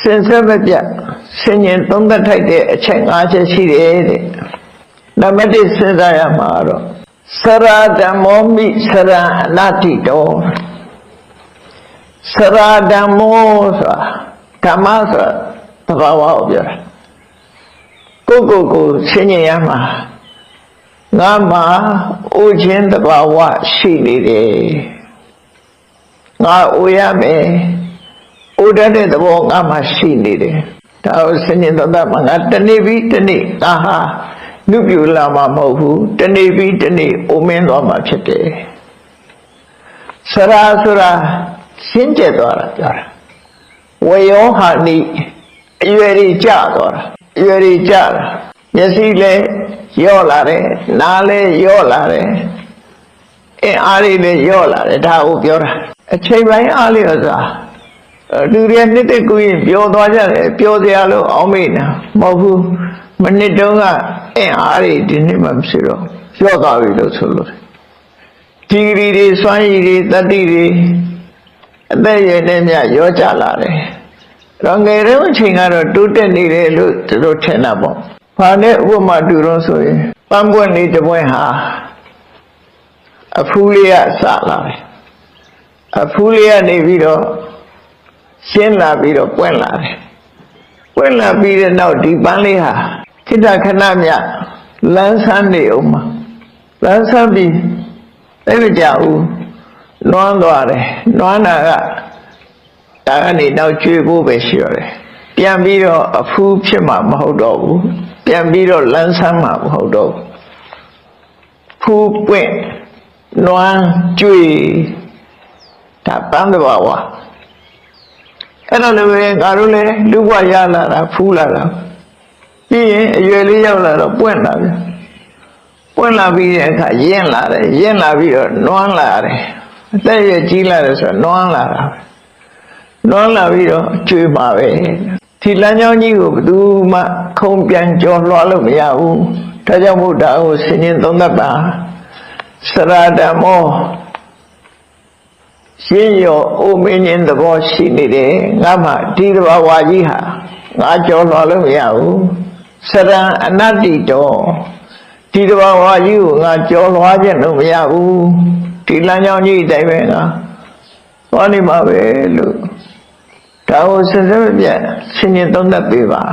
စင်ဆက်မပြတ်ဆင်ញင်သုံးသက်ထိုက်တဲ့အချက်၅ချက်ရှိတယ်တဲ့နံပါတ်1စဉ်းစားရမှာတော့စရာဓမ္မောမိစရံအနတ္တိတောစရာဓမ္မောဆိုတာဓမ္မဆိုတာသဘာဝကိုပြောတာကိုယ့်ကိုယ်ကိုဆင်ញင်ရမှာငါမှာအိုခြင်းသဘာဝရှိနေတယ်ငါအိုရမယ် အိုတတ်တဲ့သဘောငါမှာရှိနေတယ်ဒါကိုဆင်ញင်တော့တာမှာငါတနေ့ပြီးတနေ့ငါဟာနုပြူလာမှာမဟုတ်ဘူးတနေ့ပြီးတနေ့အိုမင်းသွားမှာဖြစ်တယ်စရာဆိုတာရှင်းကျက်သွားတာပြောတာဝေယောဟာနိအရွယ်ကြီးကျသွားတာအရွယ်ကြီးကျတာမျက်စိလည်းယော့လာတယ်နားလည်းယော့လာတယ်အင်းအားလေးလည်းယော့လာတယ်ဒါကိုပြောတာအချိန်ပိုင်းအားလေးဥစား လူတွေနှစ်သက်ကူရင်ပျော်သွားကြတယ်ပျော်စရာလို့အောင်းမိတာမဟုတ်ဘူးမနစ်တုန်းကအင်းအားလေးဒီနေ့မှမရှိတော့ယော့သွားပြီလို့ဆိုလို့ဒီဂရီတွေစွမ်းရည်တွေတတ္တိတွေအသက်ရည်နဲ့မြရောကြလာတယ်တော့ငယ်တဲ့အချိန်ကတော့တိုးတက်နေတယ်လို့သူတို့ထင်တာပေါ့။ဘာနဲ့ဥပမာတူတော့ဆိုရင်ပန်းပွင့်လေးတစ်ပွင့်ဟာအဖူးလေးကစလာတယ်။အဖူးလေးကနေပြီးတော့ ရှင်းလာပြီးတော့ပွင့်လာတယ်။ပွင့်လာပြီးတဲ့နောက်ဒီပန်းလေးဟာခိတခဏမြလန်းဆန်းနေအောင်မှာလန်းဆန်းပြီးသိမကြဘူး။နွမ်းသွားတယ်။နွမ်းတာကဒါကနေနောက်ကျွေးဖို့ပဲရှိရတယ်ပြန်ပြီးတော့အဖူးဖြစ်မှာမဟုတ်တော့ဘူးပြန်ပြီးတော့လန်းဆန်းမှာမဟုတ်တော့ဘူးဖူးပွင့်နွမ်းကျွေးဒါပန်းတော်ဝါ အဲ့တော့လည်းပဲငါတို့လည်းလူဘဝရလာတာဖူးလာတာပြီးရင်အရွယ်လေးရောက်လာတော့ပွင့်လာပြီပွင့်လာပြီးတဲ့အခါရင့်လာတယ်ရင့်လာပြီးတော့နွမ်းလာတယ်အသက်ရကြီးလာတယ်ဆိုတော့နွမ်းလာတာပဲနွမ်းလာပြီးတော့ကျွေးပါပဲဒီလမ်းကြောင်းကြီးကိုဘယ်သူမှခုံပြန်ကြော်လွှားလို့မရဘူးဒါကြောင့်မို့ဒါကိုဆင်ញင်သုံးသပ်ပါစရာဓမ္မော ရှင်းရောအိုမင်းင်းသဘောရှိနေတယ်ငါမှဒီတဘာဝါကြီးဟာငါကြော်လွှားလို့မရဘူးစရံအနတ္တိတောဒီတဘာဝါကြီးကိုငါကြော်လွှားခြင်းလို့မရဘူးဒီလမ်းကြောင်းကြီးအတိုင်းပဲငါသွားနေမှာပဲလို့ဒါကိုစစမပြတ်ဆင်ញင်သုံးသပ်ပေးပါ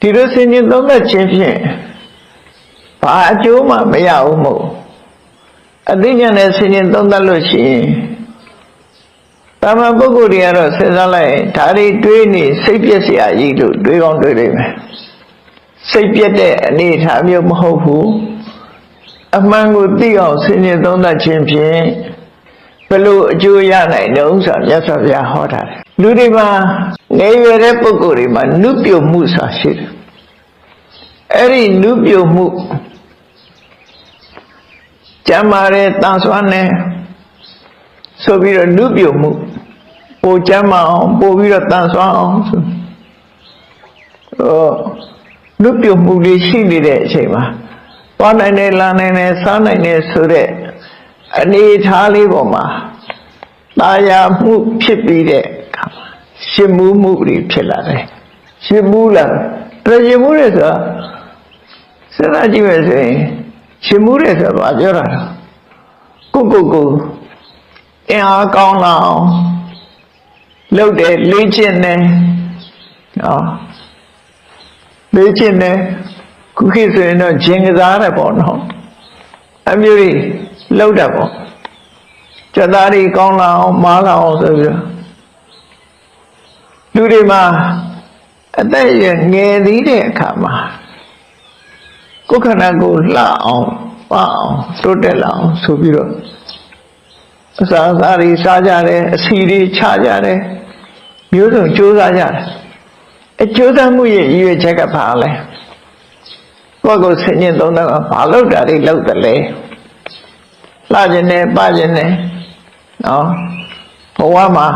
ဒီလိုဆင်ញင်သုံးသပ်ခြင်းဖြင့်ဘာအကျိုးမှမရဘူးမို့အသိဉာဏ်နဲ့ဆင်ញင်သုံးသပ်လို့ရှိရင် တာမန်ပုဂ္ဂိုလ်တွေကတော့စဉ်းစားလိုက်ရင်ဒါတွေတွေးနေစိတ်ပြည့်စရာကြီးလို့တွေးကောင်းတွေးလိမ့်မယ်စိတ်ပြည့်တဲ့အနေအထားမျိုးမဟုတ်ဘူးအမှန်ကိုသိအောင်ဆင်ញင်သုံးသပ်ခြင်းဖြင့်ဘယ်လိုအကျိုးရနိုင်တုံးဆိုတာမြတ်စွာဘုရားဟောတာတယ်လူတွေမှာငယ်ရွယ်တဲ့ပုဂ္ဂိုလ်တွေမှာနုပြုတ်မှုဆိုတာရှိတယ်အဲ့ဒီနုပြုတ်မှုကျမ်းမာတဲ့တန်ဆွမ်းနေဆိုပြီးတော့နုပြုတ်မှု ပိုကျမ်းမာအောင်ပိုပြီးတော့တန်ဆွမ်းအောင်ဆိုဟောနုပြုတ်မှုတွေရှိနေတဲ့အချိန်မှာသွားနိုင်တယ်လာနိုင်တယ်စားနိုင်တယ်ဆိုတဲ့အနေထားလေးပေါ်မှာตาယာမှုဖြစ်ပြီးတဲ့အခါမှာရှင်မှုမှုတွေဖြစ်လာတယ်ရှင်မှုလာတယ်ရှင်မှုတွေဆိုတာစဉ်းစားကြည့်မယ်ဆိုရင်ရှင်မှုတွေဆိုတာဘာပြောတာလဲကိုကိုကိုအင်အားကောင်းလာအောင် လုပ်တယ်လေ့ကျင့်တယ်နော်လေ့ကျင့်တယ်ခုခေတ်ဆိုရင်တော့ဂျင်ကစားတယ်ပေါ့နော်အမျိုးကြီးလောက်တာပေါ့ကြက်သားတွေကောင်းလာအောင်မားလာအောင်ဆိုပြီးတော့လူတွေမှာအသက်ရငယ်သေးတဲ့အခါမှာကိုယ်ခန္ဓာကိုယ်လှအောင်ပါအောင်တိုးတက်လာအောင်ဆိုပြီးတော့အစာအစာတွေစားကြတယ်အစီတွေချကြတယ် မျိုးစုံကြိုးစားကြတယ်အကျိုးသားမှုရဲ့ရည်ရွယ်ချက်ကဘာလဲကိုယ့်ကိုယ်ဆင်ញင်သုံးသပ်ဘာလောက်တာတွေလောက်တယ်လဲလှခြင်းနဲ့ပခြင်းနဲ့နော်ဘဝမှာ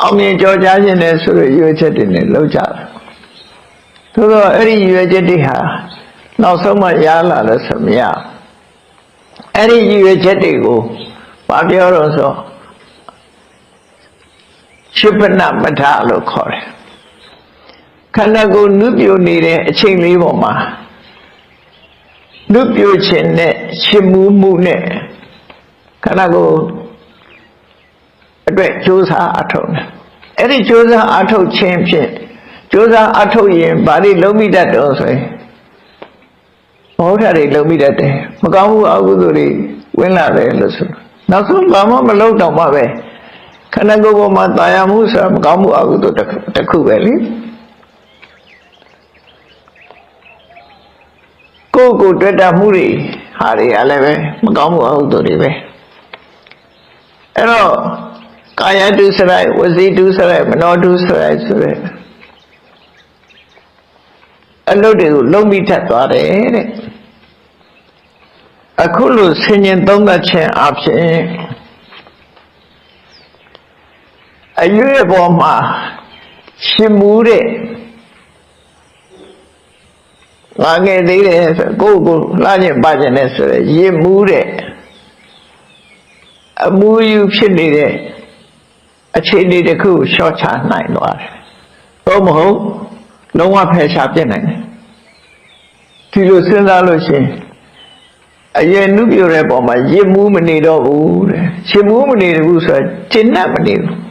အောင်မြင်ကြောကြားခြင်းနဲ့ဆိုရရွေးချက်တွေနဲ့လောက်ကြတာသို့တော့အဲ့ဒီရွေးချက်တွေဟာနောက်ဆုံးမှရလာလို့ဆိုမရအဲ့ဒီရွေးချက်တွေကိုဘာပြောတော့ဆို ရှိပနမထလို့ခေါ်တယ်ခန္ဓာကိုယ်နုပြိုနေတဲ့အချိန်လေးပေါ်မှာနုပြိုခြင်းနဲ့ရှင်မှုမှုနဲ့ခန္ဓာကိုယ်အတွက်ကြိုးစားအထောက်တယ်အဲ့ဒီကြိုးစားအထောက်ခြင်းဖြင့်ကြိုးစားအထောက်ရင်ဘာတွေလုံးမိတတ်တော့ဆိုရင်ဘောဓာတွေလုံးမိတတ်တယ်မကောင်းမှုအကုသိုလ်တွေဝင်လာတယ်လို့ဆိုနောက်ဆုံးဘာမှမလုပ်တော့မှပဲ ခန္ဓာကိုယ်ပေါ်မှာတာယာမှုဆိုတာမကောင်းမှုအကုသိုလ်တစ်ခုတစ်ခုပဲလေကိုယ့်ကိုယ်တွေ့တာမှုတွေဟာတွေကလည်းပဲမကောင်းမှုအကုသိုလ်တွေပဲအဲ့တော့ကာယတုစရိုက်ဝစီတုစရိုက်မနောတုစရိုက်ဆိုတဲ့အလုပ်တွေကိုလုံးပြီးထပ်သွားတယ်တဲ့အခုလိုဆင်ញင်သုံးသပ်ခြင်းအဖြစ် အရွေပေါ်မှာရှင်မူတဲ့ငါငယ်သေးတယ်ဆိုကိုယ့်ကိုယ်လှညင်ပါခြင်းနဲ့ဆိုရယ်ရင်မူတဲ့အမူအယူဖြစ်နေတဲ့အခြေအနေတစ်ခုကိုရှော့ချနိုင်သွားတယ်။သို့မဟုတ်လုံးဝဖယ်ရှားပြစ်နိုင်တယ်။ဒီလိုစဉ်းစားလို့ရှိရင်အရင်နုပြတဲ့ပုံမှာရင်မူးမနေတော့ဘူးတဲ့။ရှင်မူးမနေဘူးဆိုတော့ကျင့်တတ်မနေဘူး။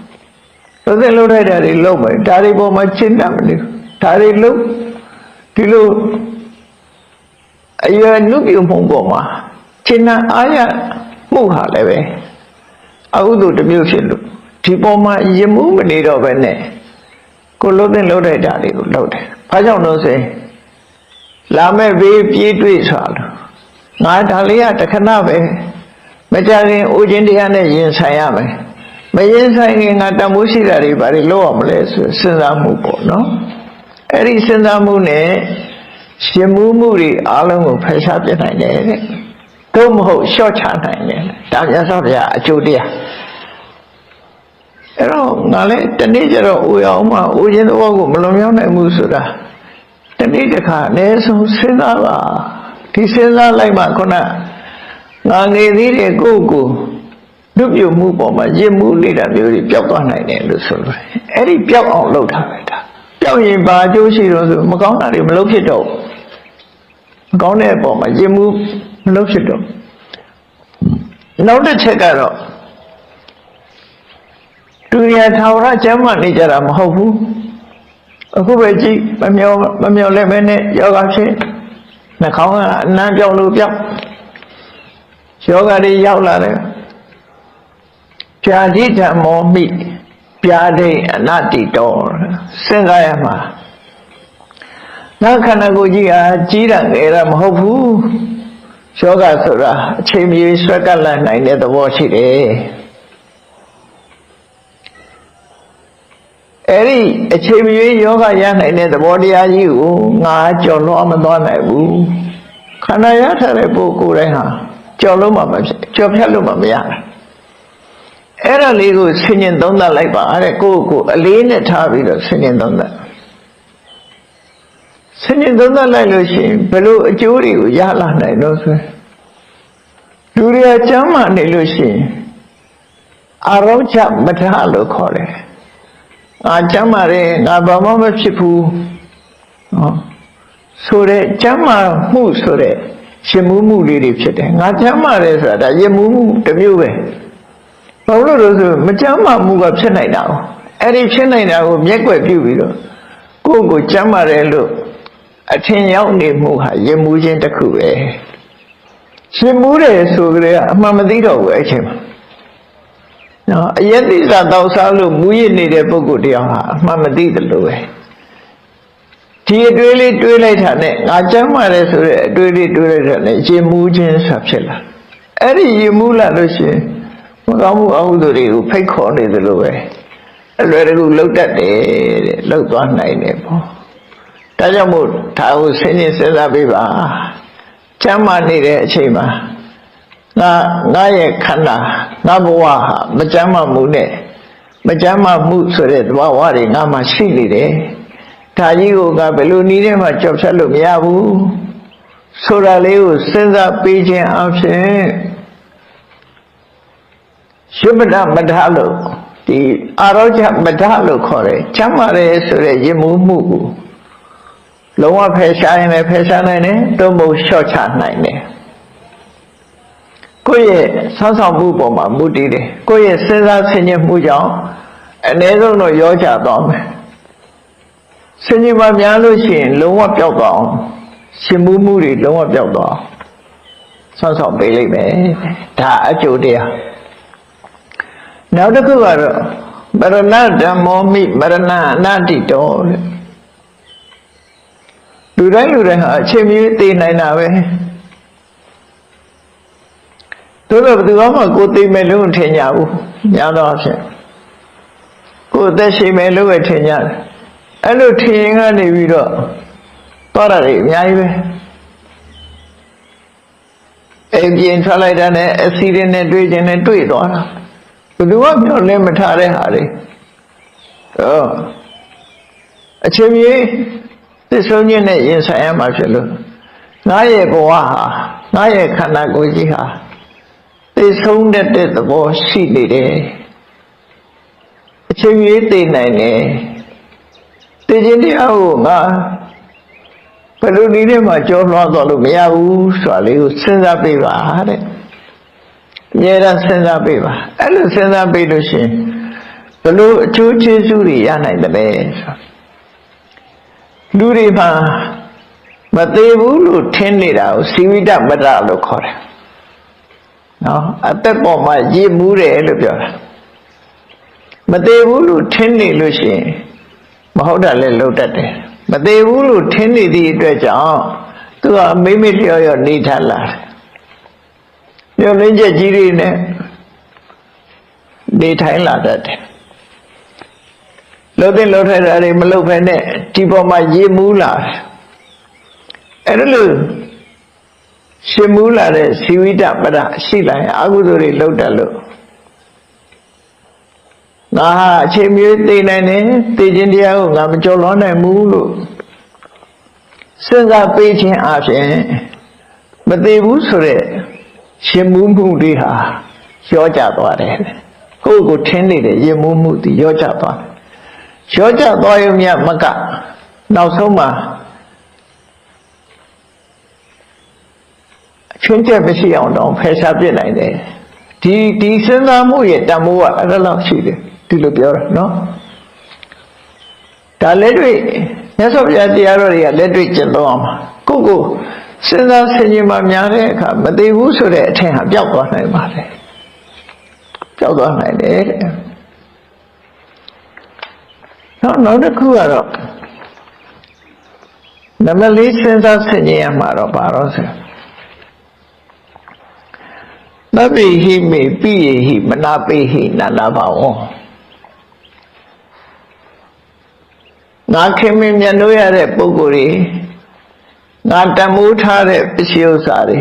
သို့တဲ့လို့ထိုက်တာတွေလုံးမယ်ဒါတွေပုံမှာကျင့်တတ်မနေဘူး။ဒါတွေလုံးဒီလိုအရင်နုပြမှုပုံမှာကျင့်တတ်အားရမှုဟာလည်းပဲအဟုသူတစ်မျိုးဖြစ်လို့ဒီပေါ်မှာရင်မှုမနေတော့ပဲနဲ့ကိုလုံးတဲ့လုံးတဲ့ဓာတ်တွေကိုလုံးတယ်။ဘာကြောင့်လို့ဆိုရင်လာမဲ့ဘေးပြေးတွေ့ဆိုတာလို့ငါဒါလေးကတခဏပဲမကြခင်အိုခြင်းတရားနဲ့ရင်ဆိုင်ရမယ်။ မရင်ဆိုင်ခင်ငါတမိုးရှိတာတွေဘာတွေလုပ်ရမလဲဆိုစဉ်းစားမှုပေါ့နော်။အဲ့ဒီစဉ်းစားမှုနဲ့ရှင်မှုမှုတွေအားလုံးကိုဖယ်ရှားပြနိုင်တယ်တဲ့။သို့မဟုတ်ရှော့ချနိုင်တယ်။ဒါမြတ်စွာဘုရားအကျိုးတရား။အဲ့တော့ငါလည်းတနေ့ကျတော့အိုရအောင်မှအိုခြင်းသဘောကိုမလွန်မြောက်နိုင်ဘူးဆိုတာတနေ့တစ်ခါအနည်းဆုံးစဉ်းစားပါဒီစဉ်းစားလိုက်မှခုနငါငယ်သေးတဲ့ကိုယ့်ကို လူပြုမှုပေါ်မှာရင့်မှုနေတာမျိုးတွေပျောက်သွားနိုင်တယ်လို့ဆိုလို့အဲ့ဒီပျောက်အောင်လုပ်ထားပဲဒါပျောက်ရင်ဘာအကျိုးရှိတော့ဆိုမကောင်းတာတွေမလုပ်ဖြစ်တော့မကောင်းတဲ့အပေါ်မှာရင့်မှုမလုပ်ဖြစ်တော့နောက်တစ်ချက်ကတော့သူရထာဝရကျမ်းမာနေကြတာမဟုတ်ဘူးအခုပဲကြည့်မမျောမမျောလည်းပဲနဲ့ယောဂဖြစ်နှာခေါင်းကအနမ်းပြောင်းလို့ပြောင်းယောဂတွေရောက်လာတယ် ဖြာတိဓမ္မောမိပြာဒိအနတ္တိတောစဉ်းစားရမှာနောက်ခန္ဓာကိုယ်ကြီးဟာကြီးတာငယ်တာမဟုတ်ဘူးယောဂဆိုတာအချိန်မီဆွဲကပ်လိုက်နိုင်တဲ့သဘောရှိတယ်အဲ့ဒီအချိန်မရွေးယောဂရနိုင်တဲ့သဘောတရားကြီးကိုငါကြော်လွှားမသွားနိုင်ဘူးခန္ဓာရထားတဲ့ပုဂ္ဂိုလ်တိုင်းဟာကြော်လို့မှမဖြစ်ကြော်ဖြတ်လို့မှမရတာ အဲ့ဒါလေးကိုဆင်ញင်သုံးသပ်လိုက်ပါတဲ့ကိုယ့်ကိုယ်အလေးနဲ့ထားပြီးတော့ဆင်ញင်သုံးသပ်ဆင်ញင်သုံးသပ်လိုက်လို့ရှိရင်ဘယ်လိုအကျိုးတွေကိုရလာနိုင်လို့ဆိုလူတွေကကျမ်းမာနေလို့ရှိရင်အာရောချမထလို့ခေါ်တယ်ငါကျမ်းမာတယ်ငါဘာမှမဖြစ်ဘူးနော်ဆိုတဲ့ကျမ်းမာမှုဆိုတဲ့ရှင်မှုမှုလေးတွေဖြစ်တယ်ငါကျမ်းမာတယ်ဆိုတာဒါရင်မှုမှုတစ်မျိုးပဲ ဘာလို့လဲဆိုမကျမ်းမာမှုကဖြစ်နိုင်တာ哦အဲ့ဒီဖြစ်နိုင်တာကိုမျက်ွယ်ပြုပြီးတော့ကိုယ့်ကိုကျမ်းမာတယ်လို့အထင်ရောက်နေမှုဟာရင်မှုချင်းတစ်ခုပဲရှင်မှုတယ်ဆိုကြတဲ့အမှန်မသိတော့ဘူးအဲ့ချိန်မှာနော်အယက်တိစာတောက်စားလို့မူရစ်နေတဲ့ပုဂ္ဂိုလ်တယောက်ဟာအမှန်မသိသလိုပဲဒီအတွေးလေးတွေးလိုက်တာနဲ့ငါကျမ်းမာတယ်ဆိုတဲ့အတွေးလေးတွေးလိုက်တာနဲ့ရင်မူးခြင်းဆိုဖြစ်လာအဲ့ဒီရင်မူးလာလို့ရှိရင် မကောင်းမှုအဟုသူတွေကိုဖိတ်ခေါ်နေသလိုပဲအလွယ်တကူလှုပ်တတ်တယ်တဲ့လှုပ်သွားနိုင်တယ်ပေါ့ဒါကြောင့်မို့ဒါကိုဆင်းရဲစဉ်းစားပေးပါကျမ်းမာနေတဲ့အချိန်မှာငါငါရဲ့ခန္ဓာငါဘဝဟာမကြမ်းမမှုနဲ့မကြမ်းမမှုဆိုတဲ့သဘာဝတွေငါမှရှိနေတယ်ဒါကြီးကိုကဘယ်လိုနည်းနဲ့မှကြောက်ဖြတ်လို့မရဘူးဆိုတာလေးကိုစဉ်းစားပေးခြင်းအပြင် ရှုမဒမဒလို့ဒီအာရောချမဒလို့ခေါ်တယ်ချမ်းသာတယ်ဆိုတဲ့ယဉ်မှုမှုကိုလုံးဝဖယ်ရှားရင်လည်းဖယ်ရှားနိုင်တယ်သို့မဟုတ်လျှော့ချနိုင်တယ်ကိုယ့်ရဲ့ဆောင်းဆောင်မှုပေါ်မှာမူတည်တယ်ကိုယ့်ရဲ့စဉ်းစားဆင်ခြင်မှုကြောင့်အ ਨੇ ဆုံးတော့ရောချသွားမယ်ဆင်ခြင်ပါများလို့ရှိရင်လုံးဝပျောက်သွားအောင်ရှင်မှုမှုတွေလုံးဝပျောက်သွားအောင်ဆောင်းဆောင်ပေးလိုက်မယ်ဒါအကျိုးတရား နောက်တစ်ခုကတော့မရဏဓမ္မောမိမရဏအနာတိတောတဲ့လူတိုင်းလူတိုင်းဟာအချိန်မီသိနိုင်တာပဲတို့တော့ဘယ်သူမှကိုသိမယ်လို့ထင်ကြဘူးညာတော့အဖြစ်ကိုအသက်ရှင်မယ်လို့ပဲထင်ကြတယ်အဲ့လိုထင်ရင်ကနေပြီးတော့သွားတာတွေအများကြီးပဲအိမ်ပြင်ထွက်လိုက်တာနဲ့အစီရင်နဲ့တွေ့ခြင်းနဲ့တွေ့သွားတာ ဘယ်သူမှမျောလင်းမထားတဲ့ဟာတွေဟောအချိန်ကြီးသစ္ဆုံးခြင်းနဲ့ရင်ဆိုင်ရမှာဖြစ်လို့ငါရဲ့ဘဝဟာငါရဲ့ခန္ဓာကိုယ်ကြီးဟာသိဆုံးတတ်တဲ့သဘောရှိနေတယ်အချိန်ကြီးသိနိုင်တယ်သိခြင်းတရားကိုငါဘယ်လိုနည်းနဲ့မှကြောလွှားသွားလို့မရဘူးဆိုတာလေးကိုစဉ်းစားပေးပါတဲ့ အများအားစဉ်းစားပေးပါအဲ့လိုစဉ်းစားပေးလို့ရှိရင်ဘယ်လိုအကျိုးကျေးဇူးတွေရနိုင်တယ်လဲဆိုလူတွေမှာမသေးဘူးလို့ထင်နေတာကိုစီဝိတမတ္တလို့ခေါ်တယ်နော်အသက်ပေါ်မှာရည်မူးတယ်လို့ပြောတာမသေးဘူးလို့ထင်နေလို့ရှိရင်မဟုတ်တာလည်းလုံတတ်တယ်မသေးဘူးလို့ထင်နေသည့်အတွက်ကြောင့်သူကမိမိလျော်လျော်နေထလာတယ် ညှို့လင်းချက်ကြီးတွေနဲ့နေထိုင်လာတတ်တယ်လှုပ်တဲ့လှုပ်ထိုက်တာတွေမလှုပ်ဖ ೇನೆ ဒီပေါ်မှာရေမူးလာတယ်အဲ့ဒါလို့ရှင်မူးလာတဲ့ဇီဝိတပဒရှိလာရင်အကုသိုလ်တွေလှုပ်တတ်လို့ငါဟာအချိန်မျိုးသိနိုင်တယ်သိခြင်းတရားကိုငါမကြော်လွှမ်းနိုင်ဘူးလို့စဉ်းစားပေးခြင်းအပြင်မသိဘူးဆိုတဲ့ ရှင်မူးမှုတွေဟာရောကြသွားတယ်ကိုယ့်ကိုထင်းနေတဲ့ရင်မူးမှုတွေရောကြသွားရောကြသွားရုံမြမကနောက်ဆုံးမှာအချင်းချက်မရှိအောင်တော့ဖယ်ရှားပြစ်နိုင်တယ်ဒီဒီစဉ်းစားမှုရဲ့တန်ဖိုးကအဲ့ဒါလောက်ရှိတယ်ဒီလိုပြောတာနော်ဒါလက်တွေ့မြတ်စွာဘုရားတရားတော်တွေကလက်တွေ့ကျင့်သုံးအောင်ကိုယ့်ကို စဉ်းစားဆင်ခြင်မှများတဲ့အခါမသိဘူးဆိုတဲ့အထင်ဟာပျောက်သွားနိုင်ပါလေပျောက်သွားနိုင်တယ်တဲ့နောက်နောက်တစ်ခုကတော့နမလေးစဉ်းစားဆင်ခြင်ရမှာတော့ဘာလို့ဆိုနဗ္ဗိဟိမေပိယေဟိမနာပိဟိနာနာဘာဝံငါခင်မင်မြတ်လို့ရတဲ့ပုဂ္ဂိုလ်တွေ ငါတမိုးထားတဲ့ပစ္စည်းဥစ္စာတွေ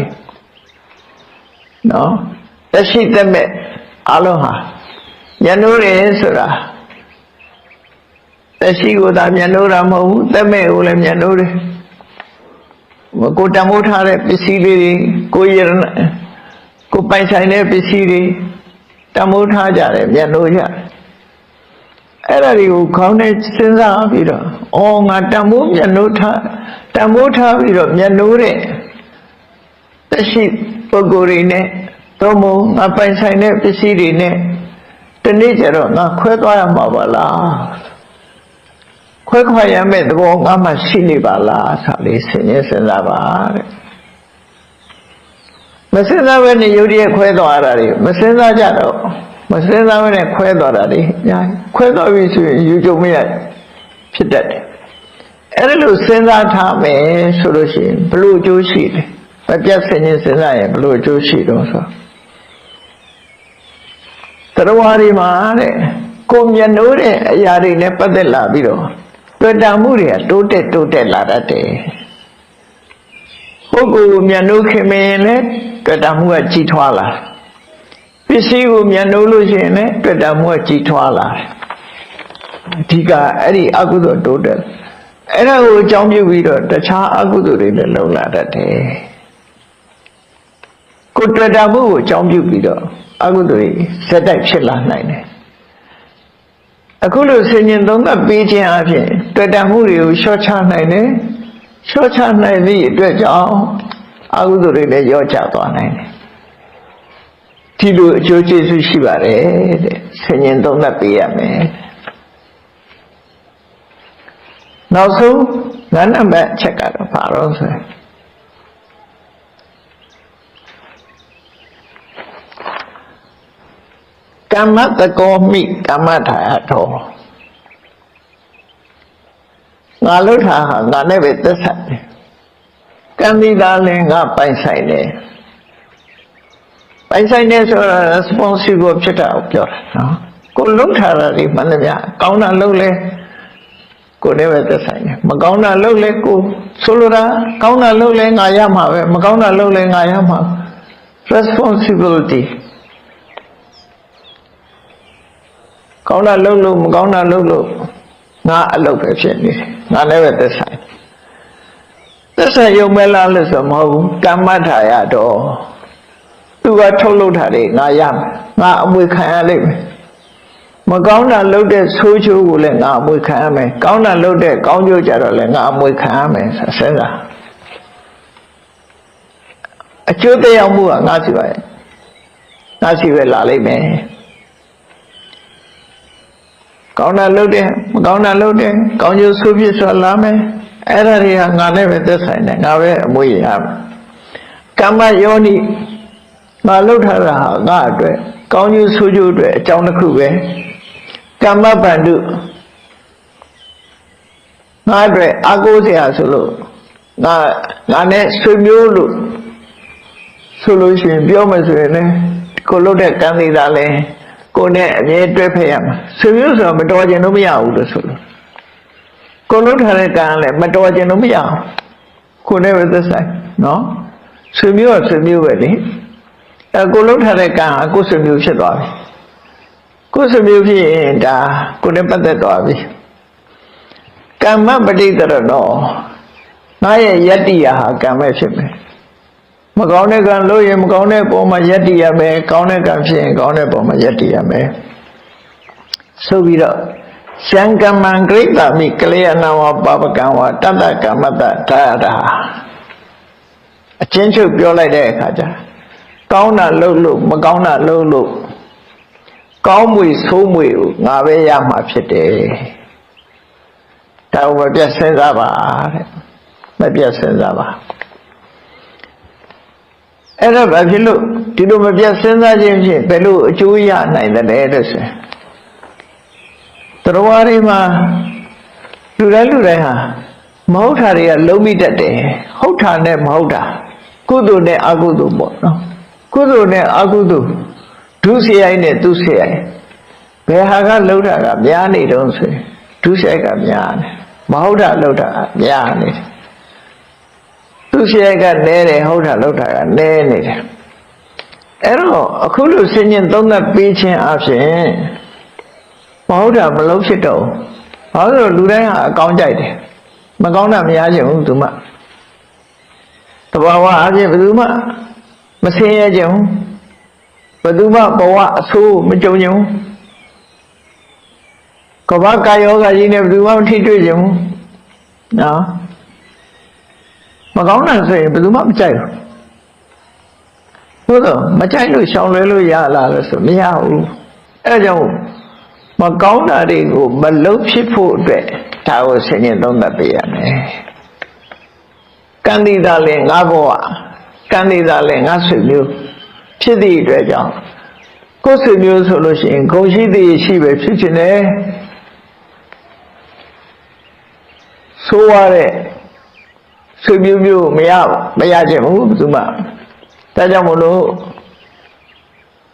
နော်တရှိတမဲ့အလုံးဟာမြတ်လို့ရဆိုတာတရှိကိုသာမြတ်လို့တာမဟုတ်ဘူးတမဲ့ကိုလည်းမြတ်လို့တယ်ကိုတမိုးထားတဲ့ပစ္စည်းလေးတွေကိုရကိုပိုင်ဆိုင်တဲ့ပစ္စည်းတွေတမိုးထားကြတယ်မြတ်လို့ကြတယ်အဲ့ဒါတွေကိုခေါင်းနဲ့စဉ်းစားပြီးတော့အော်ငါတမိုးမြတ်လို့ထား တမိုးထားပြီးတော့မြတ်လို့တဲ့တရှိပုဂ္ဂိုလ်တွေနဲ့သို့မဟုတ်ငါပိုင်ဆိုင်တဲ့ပစ္စည်းတွေနဲ့တနေ့ကျတော့ငါခွဲသွားရမှာပါလားခွဲခွာရမယ့်သဘောငါမှရှိနေပါလားဆိုလေးစဉ်းရစဉ်းစားပါတဲ့မစဉ်းစားဘဲနဲ့ယုတ်တည်းခွဲသွားတာတွေမစဉ်းစားကြတော့မစဉ်းစားဘဲနဲ့ခွဲသွားတာတွေညာခွဲသွားပြီဆိုရင်ယူကြုံမရဖြစ်တတ်တယ် အဲ့ဒါလို့စဉ်းစားထားမယ်ဆိုလို့ရှိရင်ဘလို့အကျိုးရှိတယ်မပြတ်ဆင်ခြင်းစဉ်းစားရင်ဘလို့အကျိုးရှိတော့ဆိုတရားဝါဒီမှာတဲ့ကိုမျက်နှိုးတဲ့အရာတွေနဲ့ပတ်သက်လာပြီးတော့တွေ့တာမှုတွေကတိုးတက်တိုးတက်လာတတ်တယ်ပုဂ္ဂိုလ်ကိုမျက်နှိုးခင်မရင်လည်းတွေ့တာမှုကကြီးထွားလာပစ္စည်းကိုမျက်နှိုးလို့ရှိရင်လည်းတွေ့တာမှုကကြီးထွားလာအဓိကအဲ့ဒီအကုသိုလ်တိုးတက် အဲ့ဒါကိုအကြောင်းပြုပြီးတော့တခြားအကုသိုလ်တွေလည်းလုံလာတတ်တယ်ကိုတွေ့တာမှုကိုအကြောင်းပြုပြီးတော့အကုသိုလ်တွေစက်တိုက်ဖြစ်လာနိုင်တယ်အခုလိုဆင်ញင်သုံးသပ်ပေးခြင်းအပြင်တွေ့တာမှုတွေကိုလျှော့ချနိုင်တယ်လျှော့ချနိုင်သည့်အတွက်ကြောင့်အကုသိုလ်တွေလည်းရော့ချသွားနိုင်တယ်ဒီလိုအကျိုးကျေးဇူးရှိပါတယ်တဲ့ဆင်ញင်သုံးသပ်ပေးရမယ် နောက်ဆုံးငါးနံပါတ်အချက်ကတော့ဘာလို့ဆိုရင်ကမ္မတကောမိကမ္မထာယတော်ငါလှုပ်တာဟာငါနဲ့ပဲသက်ဆိုင်တယ်ကံဒီသားလည်းငါပိုင်ဆိုင်တယ်ပိုင်ဆိုင်တယ်ဆိုတာ responsible ဖြစ်တာကိုပြောတာနော်ကိုလှုပ်ထားတာဒီမှန်တယ်ဗျကောင်းတာလှုပ်လဲ ကိုနဲ့ပဲသက်ဆိုင်တယ်မကောင်းတာလှုပ်လဲကိုဆိုလိုတာကောင်းတာလှုပ်လဲငါရမှာပဲမကောင်းတာလှုပ်လဲငါရမှာ responsibility ကောင်းတာလှုပ်လို့မကောင်းတာလှုပ်လို့ငါအလုပ်ပဲဖြစ်နေတယ်ငါလည်းပဲသက်ဆိုင်သက်ဆိုင်ရုံပဲလားလို့ဆိုမဟုတ်ဘူးကမ္မထာရတော့သူကထုတ်လုပ်တာတွေငါရမယ်ငါအမွေခံရလိမ့်မယ် မကောင်းတာလုပ်တဲ့ဆိုးချိုးကိုလည်းငါအမွေခံရမယ်ကောင်းတာလုပ်တဲ့ကောင်းကျိုးကြတော့လည်းငါအမွေခံရမယ်ဆက်စားအကျိုးတရားမှုကငါစီပါရဲ့ငါစီပဲလာလိမ့်မယ်ကောင်းတာလုပ်တယ်မကောင်းတာလုပ်တယ်ကောင်းကျိုးဆိုးပြစ်ဆိုလာမယ်အဲ့ဒါတွေကငါနဲ့ပဲသက်ဆိုင်တယ်ငါပဲအမွေရမယ်ကမ္မယောနိငါလုပ်ထားတာဟာငါအတွက်ကောင်းကျိုးဆိုးကျိုးအတွက်အကြောင်းတစ်ခုပဲ ကမ္မဗန္ဓုငါအတွက်အကိုးစရာဆိုလို့ငါငါနဲ့ဆွေမျိုးလို့ဆိုလို့ရှိရင်ပြောမယ်ဆိုရင်လည်းကိုလုပ်တဲ့ကံသေးတာလည်းကိုနဲ့အမြဲတွဲဖက်ရမှာဆွေမျိုးဆိုတော့မတော်ကြင်လို့မရဘူးလို့ဆိုလို့ကိုလုပ်ထားတဲ့ကံလည်းမတော်ကြင်လို့မရဘူးကိုနဲ့ပဲသက်ဆိုင်နော်ဆွေမျိုးကဆွေမျိုးပဲလေအဲကိုလုပ်ထားတဲ့ကံဟာကိုဆွေမျိုးဖြစ်သွားပြီ ကိုဆွေမျိုးဖြစ်ရင်ဒါကိုနဲ့ပတ်သက်သွားပြီကမ္မပဋိတရတော့ငါရဲ့ယတ္တိယဟာကံပဲဖြစ်မယ်မကောင်းတဲ့ကံလို့ရင်မကောင်းတဲ့ပုံမှာယက်တည်ရမယ်ကောင်းတဲ့ကံဖြစ်ရင်ကောင်းတဲ့ပုံမှာယက်တည်ရမယ်ဆိုပြီးတော့ရှံကမံဂရိတမိကလျာဏဝပပကံဝတတ္တကမ္မတထာရတာအချင်းချုပ်ပြောလိုက်တဲ့အခါကျကောင်းတာလုပ်လို့မကောင်းတာလုပ်လို့ ကောင်းမွေဆိုးမွေကိုငါပဲရမှာဖြစ်တယ်ဒါကိုမပြတ်စဉ်းစားပါတဲ့မပြတ်စဉ်းစားပါအဲ့တော့ဘာဖြစ်လို့ဒီလိုမပြတ်စဉ်းစားခြင်းဖြင့်ဘယ်လိုအကျိုးရနိုင်တယ်လဲလို့ဆိုတော်ဝါတွေမှာလူတိုင်းလူတိုင်းဟာမဟုတ်တာတွေကလုံးမိတတ်တယ်ဟုတ်တာနဲ့မဟုတ်တာကုသိုလ်နဲ့အကုသိုလ်ပေါ့နော်ကုသိုလ်နဲ့အကုသိုလ် ဒုစရိုက်နဲ့သူစရိုက်ဘယ်ဟာကလှုပ်တာကများနေတုံးဆိုဒုစရိုက်ကများတယ်မဟုတ်တာလှုပ်တာကများနေတယ်သူရှိရကနဲတယ်ဟုတ်တာလောက်တာကနဲနေတယ်အဲ့တော့အခုလိုစင်ញင်သုံးသပ်ပေးခြင်းအပြင်မဟုတ်တာမလုံးဖြစ်တော့ဘာလို့လူတိုင်းဟာအကောင်းကြိုက်တယ်မကောင်းတာမရချင်ဘူးသူမှတဘာဝအပြင်ဘယ်သူမှမဆင်းရဲကြဘူး ဘယ်သူမှဘဝအဆိုးမကြုံကြဘူးကဘာကာယောဂကြီးနဲ့ဘယ်သူမှမထိတွေ့ကြဘူးနော်မကောင်းတာဆိုရင်ဘယ်သူမှမကြိုက်ဘူးသို့တော့မကြိုက်လို့ရှောင်လွဲလို့ရလာလို့ဆိုမရဘူးအဲဒါကြောင့်မကောင်းတာတွေကိုမလုံးဖြစ်ဖို့အတွက်ဒါကိုဆင်ញင်သုံးသပ်ပေးရမယ်ကံဒီသာလဲငါဘဝကံဒီသာလဲငါဆွေမျိုး ဖြစ်သည့်အတွက်ကြောင့်ကိုယ်ဆွေမျိုးဆိုလို့ရှိရင်ဂုံရှိသည်ရှိပဲဖြစ်ခြင်းနဲ့ဆိုရတဲ့ဆွေမျိုးမျိုးမရမရခြင်းဘူးဘယ်သူမှဒါကြောင့်မလို့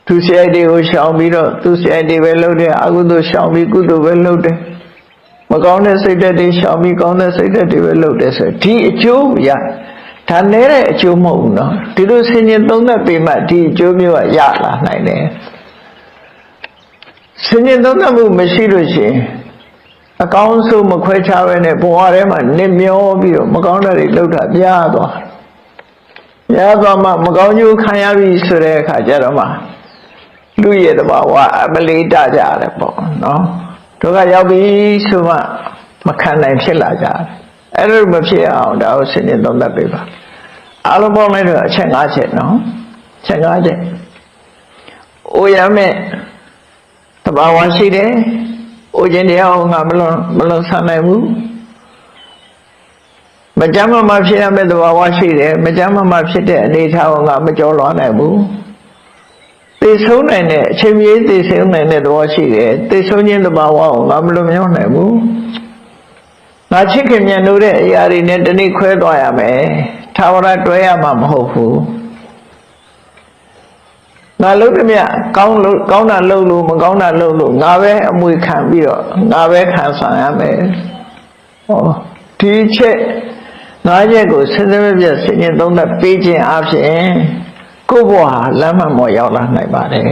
သူဆရာတွေကိုရှောင်ပြီးတော့သူဆရာတွေပဲလုပ်တယ်အကုသိုလ်ရှောင်ပြီးကုသိုလ်ပဲလုပ်တယ်မကောင်းတဲ့စိတ်ဓာတ်တွေရှောင်ပြီးကောင်းတဲ့စိတ်ဓာတ်တွေပဲလုပ်တယ်ဆိုဒီအကျိုးရ ဒါနဲ့တဲ့အကျိုးမဟုတ်ဘူးနော်ဒီလိုဆင်ញင်သုံးသပ်ပေမှဒီအကျိုးမျိုးကရလာနိုင်တယ်ဆင်ញင်သုံးသပ်မှုမရှိလို့ရှိရင်အကောင်းဆုံးမခွဲခြားပဲနဲ့ဘဝထဲမှာနစ်မျောပြီးတော့မကောင်းတဲ့တွေလှုပ်တာပြားသွားပြားသွားမှမကောင်းကျိုးခံရပြီဆိုတဲ့အခါကျတော့မှလူရဲ့တဘာဝအမလေးတကြတယ်ပေါ့နော်တို့ကရောက်ပြီဆိုမှမခံနိုင်ဖြစ်လာကြတယ် အဲ့လိုမဖြစ်အောင်ဒါကိုစဉ်းကျင်သုံးသပ်ပေးပါအားလုံးပေါင်းလိုက်တော့အချက်၅ချက်နော်အချက်၅ချက်အိုရမဲ့တဘာဝရှိတယ်အိုခြင်းတရားကိုငါမလွန်မလွန်ဆန်နိုင်ဘူးမကြမ်းမမဖြစ်ရမယ့်တဘာဝရှိတယ်မကြမ်းမမဖြစ်တဲ့အနေအထားကိုငါမကြောလွှားနိုင်ဘူးသိဆုံးနိုင်တဲ့အချိန်ကြီးသိဆုံးနိုင်တဲ့သဘောရှိတယ်သိဆုံးခြင်းတဘာဝကိုငါမလွန်မြောက်နိုင်ဘူး ငါချစ်ခင်မြတ်လို့တဲ့အရာတွေနဲ့တနည်းခွဲသွားရမယ်သာဝရတွဲရမှာမဟုတ်ဘူးငါလုံးသမျှကောင်းလို့ကောင်းတာလုပ်လို့မကောင်းတာလုပ်လို့ငါပဲအမွေခံပြီးတော့ငါပဲခံဆောင်ရမယ်ဟောဒီချက်ငါးချက်ကိုစဉ်းစားမပြတ်စဉ်းကျင်သုံးသပ်ပေးခြင်းအပြင်ကိုယ့်ဘဝဟာလမ်းမှန်ပေါ်ရောက်လာနိုင်ပါတယ်